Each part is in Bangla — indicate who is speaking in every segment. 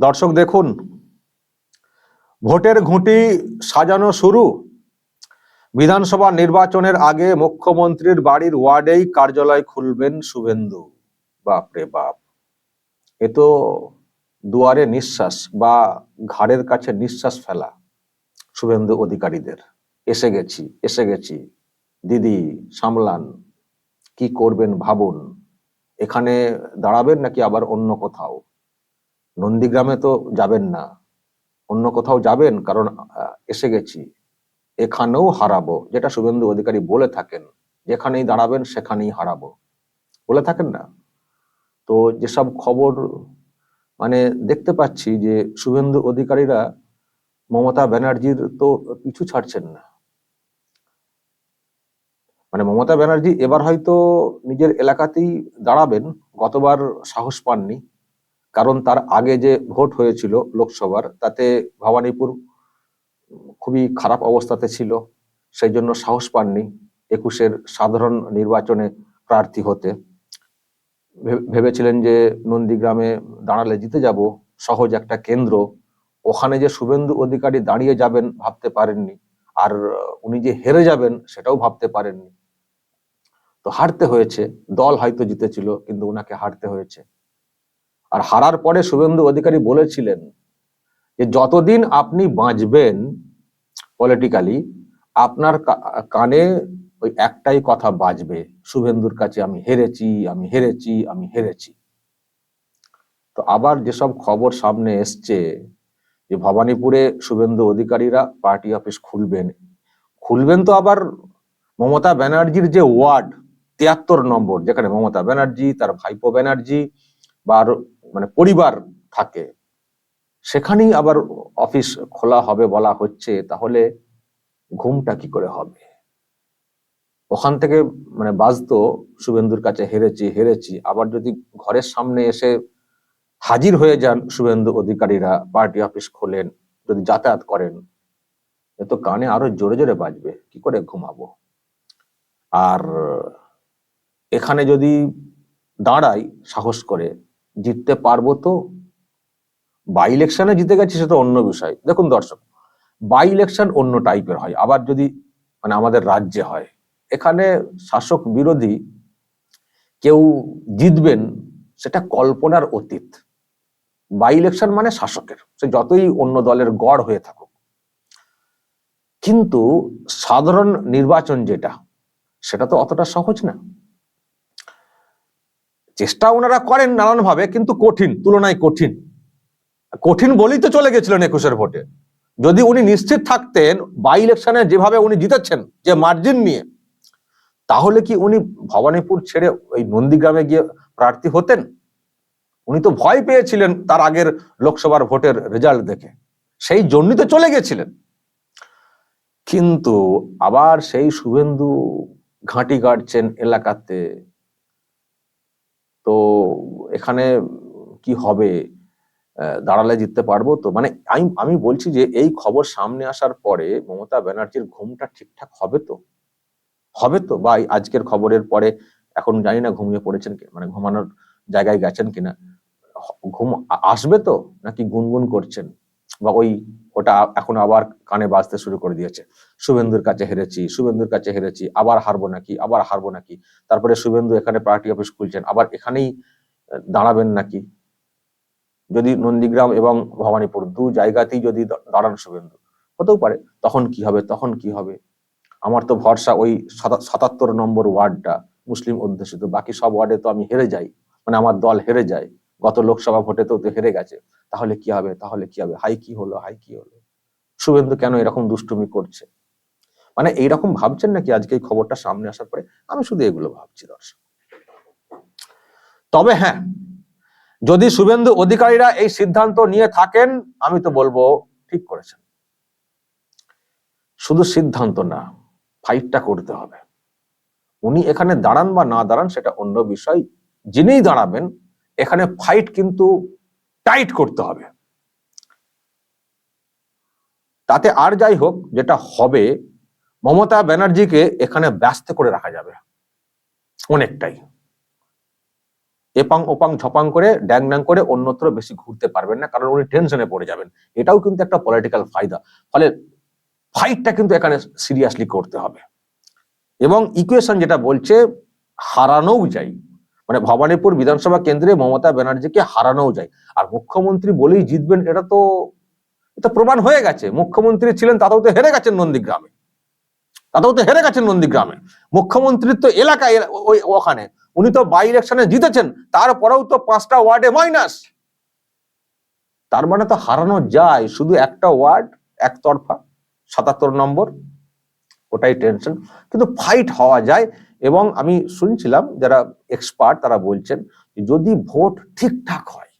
Speaker 1: দর্শক দেখুন, ভোটের ঘুঁটি সাজানো শুরু। বিধানসভা নির্বাচনের আগে মুখ্যমন্ত্রীর বাড়ির ওয়ার্ডেই কার্যালয় খুলবেন শুভেন্দু। বাপরে বাপ। এ তো দুয়ারে নিঃশ্বাস বা ঘাড়ের কাছে নিঃশ্বাস ফেলা শুভেন্দু অধিকারীদের। এসে গেছি এসে গেছি। দিদি, সামলান। কি করবেন ভাবুন। এখানে দাঁড়াবেন নাকি আবার অন্য কোথাও? নন্দীগ্রামে তো যাবেন না। অন্য কোথাও যাবেন, কারণ এসে গেছি। এখানেও হারাবো, যেটা শুভেন্দু অধিকারী বলে থাকেন। যেখানেই দাঁড়াবেন, সেখানেই হারাবো। বলে থাকেন না? তো যেসব খবর মানে দেখতে পাচ্ছি যে শুভেন্দু অধিকারীরা মমতা ব্যানার্জির তো পিছু ছাড়ছেন না। মানে মমতা ব্যানার্জি এবার হয়তো নিজের এলাকাতেই দাঁড়াবেন, গতবার সাহস পাননি। কারণ তার আগে যে ভোট হয়েছিল লোকসভার, তাতে ভবানীপুর খুবই খারাপ অবস্থাতে ছিল, সেই জন্য সাহস পাননি একুশের সাধারণ নির্বাচনে প্রার্থী হতে। ভেবেছিলেন যে নন্দীগ্রামে দাঁড়ালে জিতে যাব, সহজ একটা কেন্দ্র। ওখানে যে শুভেন্দু অধিকারী দাঁড়িয়ে যাবেন ভাবতে পারেননি, আর উনি যে হেরে যাবেন সেটাও ভাবতে পারেননি। তো হারতে হয়েছে, দল হয়তো জিতেছিল, কিন্তু ওনাকে হারতে হয়েছে। আর হারার পরে শুভেন্দু অধিকারী বলেছিলেন যে, যতদিন আপনি বাঁচবেন পলিটিক্যালি আপনার কানে ওই একটাই কথা বাজবে, শুভেন্দুর কাছে আমি হেরেছি আমি হেরেছি আমি হেরেছি। তো আবার যেসব খবর সামনে এসছে যে, ভবানীপুরে শুভেন্দু অধিকারীরা পার্টি অফিস খুলবেন খুলবেন তো আবার মমতা ব্যানার্জির যে ওয়ার্ড, তিয়াত্তর নম্বর, যেখানে মমতা ব্যানার্জি, তার ভাইপো ব্যানার্জি, বা মানে পরিবার থাকে, সেখানেই আবার অফিস খোলা হবে বলা হচ্ছে, তাহলে ঘুমটা কি করে হবে? ওখান থেকে মানে বাজতো শুভেন্দুর কাছে হেরেছি হেরেছি। আবার যদি ঘরের সামনে এসে হাজির হয়ে যান শুভেন্দু অধিকারীরা, পার্টি অফিস খোলেন, যদি যাতায়াত করেন, এ তো কানে আরও জোরে জোরে বাজবে, কি করে ঘুমাবো? আর এখানে যদি দাঁড়াই, সাহস করে জিততে পারব তো? বাই ইলেকশনে জিতে গেছি সেটা অন্য বিষয়। দেখুন দর্শক বাই ইলেকশন অন্য টাইপের হয়। আবার যদি মানে আমাদের রাজ্যে হয়, এখানে শাসক বিরোধী কেউ জিতবেন সেটা কল্পনার অতীত। বাই ইলেকশন মানে শাসকের, সে যতই অন্য দলের গড় হয়ে থাকুক। কিন্তু সাধারণ নির্বাচন যেটা, সেটা তো অতটা সহজ না। চেষ্টা ওনারা করেন নানান ভাবে কিন্তু কঠিন, তুলনায় কঠিন। কঠিন বলেই তো চলে গেছিলেন একুশের ভোটে। যদি উনি নিশ্চিত থাকতেন বাই ইলেকশনে যেভাবে উনি জিতেছেন, যে মার্জিন নিয়ে, তাহলে কি উনি ভবানীপুর ছেড়ে ওই নন্দীগ্রামে গিয়ে প্রার্থী হতেন? উনি তো ভয় পেয়েছিলেন তার আগের লোকসভার ভোটের রেজাল্ট দেখে। সেই জন্যই তো চলে গেছিলেন। কিন্তু আবার সেই শুভেন্দু ঘাঁটি গাড়ছেন এলাকাতে তো এখানে কি হবে? দাঁড়ালে জিততে পারব? তো মানে আমি আমি বলছি যে এই খবর সামনে আসার পরে মমতা ব্যানার্জির ঘুমটা ঠিকঠাক হবে তো? হবে তো? বা আজকের খবরের পরে এখন জানি না ঘুমিয়ে পড়েছেন কি মানে ঘুমানোর জায়গায় গেছেন কিনা। ঘুম আসবে তো? নাকি গুনগুন করছেন? বা ওই ওটা এখন আবার কানে বাজতে শুরু করে দিয়েছে। শুভেন্দুর কাছে হেরেছি, শুভেন্দুর কাছে হেরেছি, আবার হারবো নাকি, আবার হারবো নাকি। তারপরে শুভেন্দু এখানে পার্টি অফিস খুলছেন, আবার এখানেই দাঁড়াবেন নাকি? যদি নন্দীগ্রাম এবং ভবানীপুর দু জায়গাতেই যদি দাঁড়ান শুভেন্দু, হতেও পারে। তখন কি হবে, তখন কি হবে? আমার তো ভরসা ওই সাতা- সাতাত্তর নম্বর ওয়ার্ডটা, মুসলিম অধ্যুষিত, বাকি সব ওয়ার্ডে তো আমি হেরে যাই মানে আমার দল হেরে যায়। গত লোকসভা ভোটে তো হেরে গেছে। তাহলে কি হবে? তাহলে কি হবে? হাই কি হলো? হাই কি হলো? শুভেন্দু কেন এরকম দুষ্টুমি করছে? মানে এইরকম ভাবছেন নাকি আজকে এই খবরটা সামনে আসার পরে? আমি শুধু এগুলো ভাবছি, দর্শক। তবে হ্যাঁ যদি শুভেন্দু অধিকারীরা এই সিদ্ধান্ত নিয়ে থাকেন, আমি তো বলব ঠিক করেছেন। শুধু সিদ্ধান্ত না ফাইটটা করতে হবে। উনি এখানে দাঁড়ান বা না দাঁড়ান, সেটা অন্য বিষয়। যিনিই দাঁড়াবেন এখানে ফাইট কিন্তু টাইট করতে হবে। তাতে আর যাই হোক, যেটা হবে, মমতা ব্যানার্জিকে এখানে ব্যস্ত করে রাখা যাবে। অনেকটাই। এপাং ওপাং ঝপাং করে ড্যাং ড্যাং করে অন্যত্র বেশি ঘুরতে পারবেন না, কারণ উনি টেনশনে পড়ে যাবেন। এটাও কিন্তু একটা পলিটিক্যাল ফায়দা। ফলে ফাইটটা কিন্তু এখানে সিরিয়াসলি করতে হবে। এবং ইকুয়েশন যেটা বলছে, হারানোও যায় মানে ভবানীপুর বিধানসভা কেন্দ্রে মমতা ব্যানার্জিকে হারানোও যায়। আর মুখ্যমন্ত্রী বলেই জিতবেন, এটা তো এটা প্রমাণ হয়ে গেছে। মুখ্যমন্ত্রী ছিলেন, তাতেও তো হেরে গেছেন নন্দীগ্রামে। তাতেও তো হেরে গেছেন নন্দীগ্রামে। মুখ্যমন্ত্রীর তো এলাকায় ওই ওখানে। উনি তো বাই ইলেকশনে জিতেছেন, তারপরেও তো পাঁচটা ওয়ার্ডে মাইনাস তার মানে তো হারানো যায়। শুধু একটা ওয়ার্ড, একতরফা, সাতাত্তর নম্বর, ওটাই টেনশন কিন্তু ফাইট হওয়া যায়। এবং আমি শুনছিলাম যারা এক্সপার্ট তারা বলছেন যদি ভোট ঠিকঠাক হয়,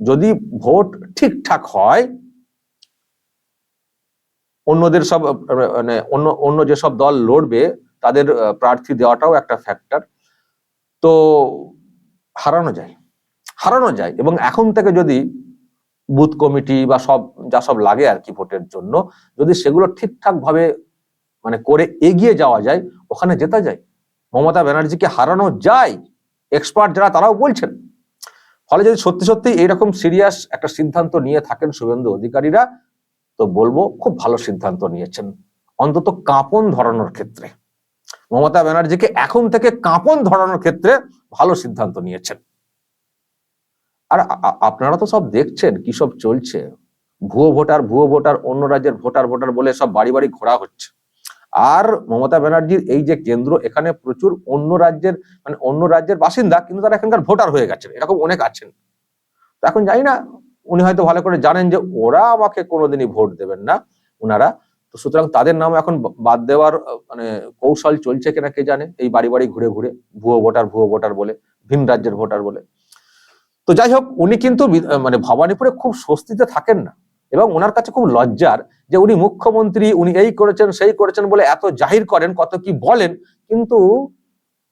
Speaker 1: যদি ভোট ঠিকঠাক হয়, অন্যদের সব মানে অন্য অন্য যেসব দল লড়বে তাদের প্রার্থী দেওয়াটাও একটা ফ্যাক্টর তো হারানো যায় হারানো যায় এবং এখন থেকে যদি বুথ কমিটি বা সব, যা সব লাগে আর কি ভোটের জন্য, যদি সেগুলো ঠিকঠাক ভাবে মানে করে এগিয়ে যাওয়া যায়, ওখানে জেতা যায়। মমতা ব্যানার্জিকে হারানো যায়। এক্সপার্ট যারা, তারাও বলছেন। ফলে যদি সত্যি সত্যি এইরকম সিরিয়াস একটা সিদ্ধান্ত নিয়ে থাকেন শুভেন্দু অধিকারীরা, তো বলব খুব ভালো সিদ্ধান্ত নিয়েছেন। অন্তত কাঁপন ধরানোর ক্ষেত্রে। মমতা ব্যানার্জিকে এখন থেকে কাঁপন ধরানোর ক্ষেত্রে ভালো সিদ্ধান্ত নিয়েছেন। আর আপনারা তো সব দেখছেন কি সব চলছে। ভুয়ো ভোটার ভুয়ো ভোটার, অন্য রাজ্যের ভোটার ভোটার বলে সব বাড়ি বাড়ি ঘোরা হচ্ছে। আর মমতা ব্যানার্জির এই যে কেন্দ্র, এখানে প্রচুর অন্য রাজ্যের মানে অন্য রাজ্যের বাসিন্দা, কিন্তু তারা এখানকার ভোটার হয়ে গেছেন, এরকম অনেক আছেন। তো এখন জানি না, উনি হয়তো ভালো করে জানেন যে ওরা আমাকে কোনোদিনই ভোট দেবেন না, উনারা। তো সুতরাং তাদের নাম এখন বাদ দেওয়ার মানে কৌশল চলছে কিনা কে জানে, এই বাড়ি বাড়ি ঘুরে ঘুরে, ভুয়ো ভোটার ভুয়ো ভোটার বলে, ভিন রাজ্যের ভোটার বলে। তো যাই হোক, উনি কিন্তু মানে ভবানীপুরে খুব স্বস্তিতে থাকেন না। এবং ওনার কাছে খুব লজ্জার যে উনি মুখ্যমন্ত্রী, উনি এই করেছেন, সেই করেছেন বলে এত জাহির করেন, কত কি বলেন, কিন্তু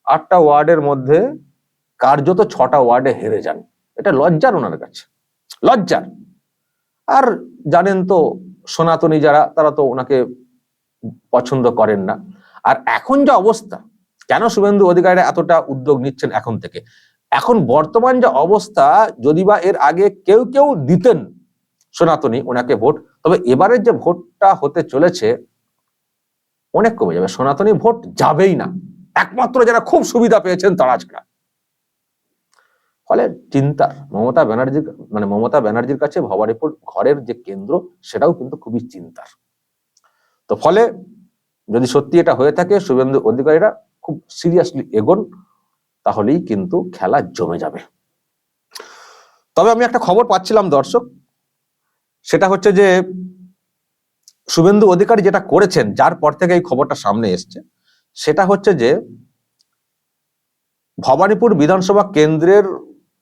Speaker 1: আটটা ওয়ার্ডের মধ্যে কার্যত ছটা ওয়ার্ডে হেরে যান। এটা লজ্জার ওনার কাছে, লজ্জার। আর জানেন তো সনাতনী যারা, তারা তো ওনাকে পছন্দ করেন না। আর এখন যা অবস্থা, কেন শুভেন্দু অধিকারীরা এতটা উদ্যোগ নিচ্ছেন এখন থেকে? এখন বর্তমান যা অবস্থা, যদি বা এর আগে কেউ কেউ দিতেন সনাতনী, ওনাকে ভোট। তবে এবারের যে ভোটটা হতে চলেছে, অনেক কমে যাবে। সনাতনী ভোট যাবেই না। একমাত্র যারা খুব সুবিধা পেয়েছেন তারা ছাড়া ফলে চিন্তার, মমতা ব্যানার্জির মানে মমতা ব্যানার্জির কাছে ভবানীপুর ঘরের যে কেন্দ্র, সেটাও কিন্তু খুবই চিন্তার। তো ফলে যদি সত্যি এটা হয়ে থাকে, শুভেন্দু অধিকারীরা খুব সিরিয়াসলি এগোন, তাহলেই কিন্তু খেলা জমে যাবে। তবে আমি একটা খবর পাচ্ছিলাম দর্শক সেটা হচ্ছে যে শুভেন্দু অধিকারী যেটা করেছেন, যার পর থেকে এই খবরটা সামনে এসছে, সেটা হচ্ছে যে ভবানীপুর বিধানসভা কেন্দ্রের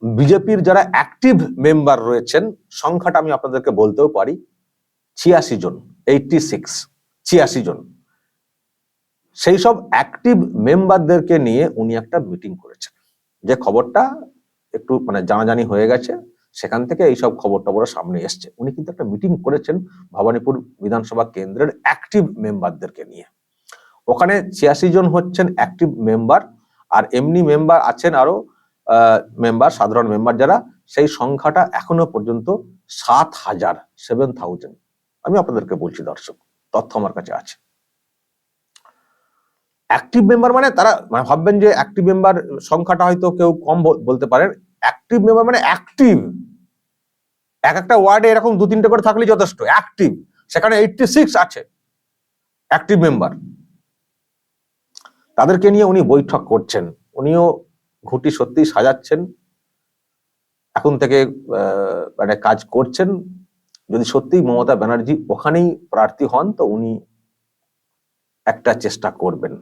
Speaker 1: বিজেপির যারা অ্যাক্টিভ মেম্বার রয়েছেন, সংখ্যাটা আমি আপনাদেরকে বলতেও পারি, ছিয়াশি জন এইটটি সিক্স ছিয়াশি জন। সেই সব অ্যাক্টিভ মেম্বারদেরকে নিয়ে উনি একটা মিটিং করেছেন। যে খবরটা একটু মানে জানাজানি হয়ে গেছে সেখান থেকে এইসব খবর টবর সামনে এসছে। উনি কিন্তু একটা মিটিং করেছেন ভবানীপুর বিধানসভা কেন্দ্রের অ্যাক্টিভ মেম্বারদেরকে নিয়ে। ওখানে ছিয়াশি জন হচ্ছেন অ্যাক্টিভ মেম্বার আর এমনি মেম্বার আছেন আরও মেম্বার সাধারণ মেম্বার যারা, সেই সংখ্যাটা এখনও পর্যন্ত সাত হাজার সেভেন থাউজেন্ড আমি আপনাদেরকে বলছি দর্শক, তথ্য আমার কাছে আছে। অ্যাক্টিভ মেম্বার মানে তারা মানে ভাববেন যে অ্যাক্টিভ মেম্বার সংখ্যাটা হয়তো কেউ কম বল- বলতে পারেন। অ্যাক্টিভ মেম্বার মানে অ্যাক্টিভ এক একটা ওয়ার্ডে এরকম দু তিনটে করে থাকলেই যথেষ্ট। অ্যাক্টিভ সেখানে এইটটি সিক্স আছে। অ্যাক্টিভ মেম্বার তাদেরকে নিয়ে উনি বৈঠক করছেন। উনিও ঘুটি সত্যি সাজাচ্ছেন। এখন থেকে মানে কাজ করছেন। যদি সত্যি মমতা ব্যানার্জি ওখানেই প্রার্থী হন, তো উনি একটা চেষ্টা করবেন।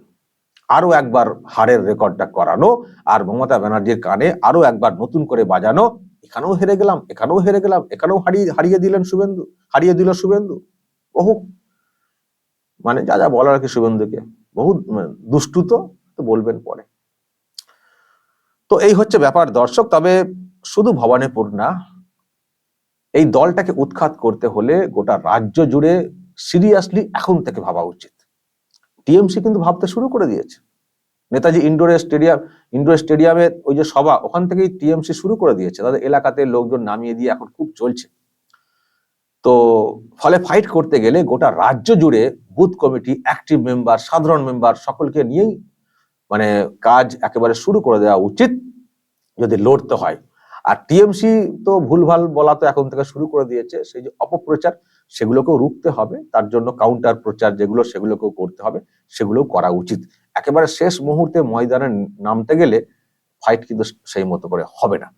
Speaker 1: আরও একবার হারের রেকর্ডটা করানো আর মমতা ব্যানার্জির কানে আরও একবার নতুন করে বাজানো এখানেও হেরে গেলাম, এখানেও হেরে গেলাম, এখানেও হারিয়ে হারিয়ে দিলেন শুভেন্দু, হারিয়ে দিল শুভেন্দু। বহু। মানে যা যা বলার আর কি শুভেন্দুকে। বহু মানে দুষ্টু তো বলবেন পরে। তো এই হচ্ছে ব্যাপার। দর্শক, তবে শুধু ভবানীপুর না, এই দলটাকে উৎখাত করতে হলে গোটা রাজ্য জুড়ে সিরিয়াসলি এখন থেকে ভাবা উচিত। টিএমসি কিন্তু ভাবতে শুরু করে দিয়েছে। নেতাজি ইন্ডোর স্টেডিয়াম, ইন্ডোর স্টেডিয়ামে ওই যে সভা, ওখান থেকেই টিএমসি শুরু করে দিয়েছে। তাদের এলাকাতে লোকজন নামিয়ে দিয়ে এখন খুব চলছে। তো ফলে ফাইট করতে গেলে গোটা রাজ্য জুড়ে বুথ কমিটি অ্যাক্টিভ মেম্বার সাধারণ মেম্বার সকলকে নিয়েই মানে কাজ একেবারে শুরু করে দেওয়া উচিত যদি লড়তে হয়। আর টিএমসি তো ভুলভাল বলা তো এখন থেকে শুরু করে দিয়েছে। সেই যে অপপ্রচার, সেগুলোকেও রুখতে হবে। তার জন্য কাউন্টার প্রচার যেগুলো, সেগুলোকেও করতে হবে। সেগুলোও করা উচিত। একেবারে শেষ মুহূর্তে ময়দানে নামতে গেলে ফাইট কিন্তু সেই মতো করে হবে না।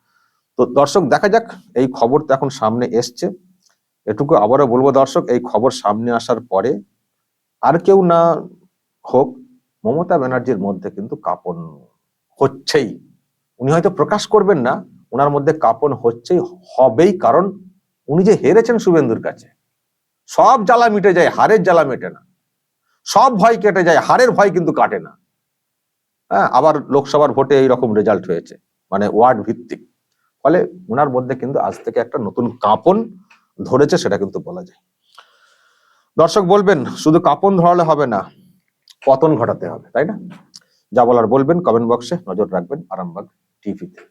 Speaker 1: তো দর্শক, দেখা যাক, এই খবর তো এখন সামনে এসছে। এটুকু আবারও বলব দর্শক, এই খবর সামনে আসার পরে আর কেউ না হোক, মমতা ব্যানার্জির মধ্যে কিন্তু কাপন হচ্ছেই। উনি হয়তো প্রকাশ করবেন না ওনার মধ্যে কাপন হচ্ছেই, হবেই কারণ উনি যে হেরেছেন শুভেন্দুর কাছে, সব জ্বালা মিটে যায়, হারের জ্বালা মেটে না। সব ভয় কেটে যায় হারের ভয় কিন্তু কাটে না। হ্যাঁ আবার লোকসভার ভোটে এইরকম রেজাল্ট হয়েছে মানে ওয়ার্ড ভিত্তিক। ফলে ওনার মধ্যে কিন্তু আজ থেকে একটা নতুন কাঁপন ধরেছে সেটা কিন্তু বলা যায়। দর্শক বলবেন, শুধু কাঁপন ধরালে হবে না, পতন ঘটাতে হবে, তাই না? যা বলার বলবেন কমেন্ট বক্সে নজর রাখবেন আরামবাগ টিভিতে